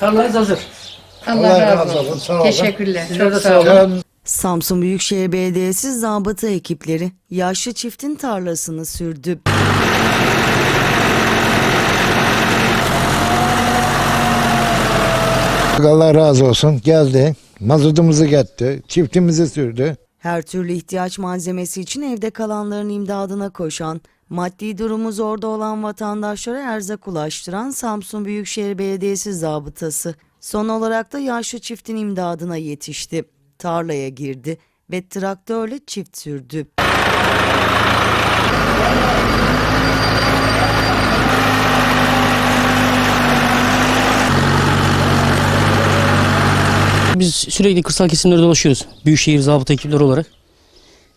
Tarlanız hazır. Allah, Allah razı razı olsun. olsun, sağ olun. Teşekkürler. Çok sağ olun. olun. Samsun Büyükşehir Belediyesi zabıta ekipleri yaşlı çiftin tarlasını sürdü. Allah razı olsun. Geldi. Mazotumuzu getti. Çiftimizi sürdü. Her türlü ihtiyaç malzemesi için evde kalanların imdadına koşan, maddi durumu zorda olan vatandaşlara erzak ulaştıran Samsun Büyükşehir Belediyesi zabıtası son olarak da yaşlı çiftin imdadına yetişti. Tarlaya girdi ve traktörle çift sürdü. Biz sürekli kırsal kesimlerde dolaşıyoruz. Büyükşehir zabıta ekipleri olarak.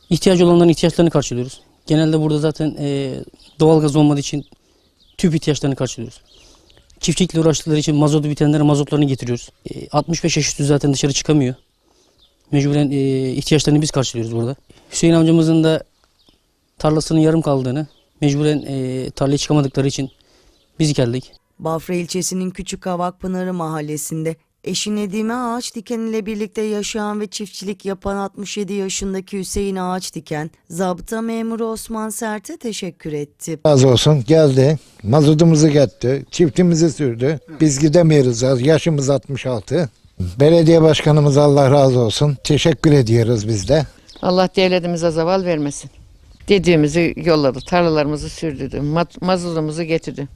İhtiyacı olanların ihtiyaçlarını karşılıyoruz. Genelde burada zaten e, doğalgaz olmadığı için tüp ihtiyaçlarını karşılıyoruz. Çiftçilikle uğraştıkları için mazotu bitenlere mazotlarını getiriyoruz. E, 65 yaş üstü zaten dışarı çıkamıyor. Mecburen e, ihtiyaçlarını biz karşılıyoruz burada. Hüseyin amcamızın da tarlasının yarım kaldığını, mecburen e, tarlaya çıkamadıkları için biz geldik. Bafra ilçesinin Küçük Kavakpınarı mahallesinde eşi Nedime Ağaç Diken ile birlikte yaşayan ve çiftçilik yapan 67 yaşındaki Hüseyin Ağaç Diken, zabıta memuru Osman Sert'e teşekkür etti. Razı olsun. Geldi. Mazotumuzu getti. Çiftimizi sürdü. Biz gidemiyoruz. ya. Yaşımız 66. Belediye başkanımız Allah razı olsun. Teşekkür ediyoruz biz de. Allah devletimize zaval vermesin. Dediğimizi yolladı. Tarlalarımızı sürdürdü. ma- Mazotumuzu getirdi.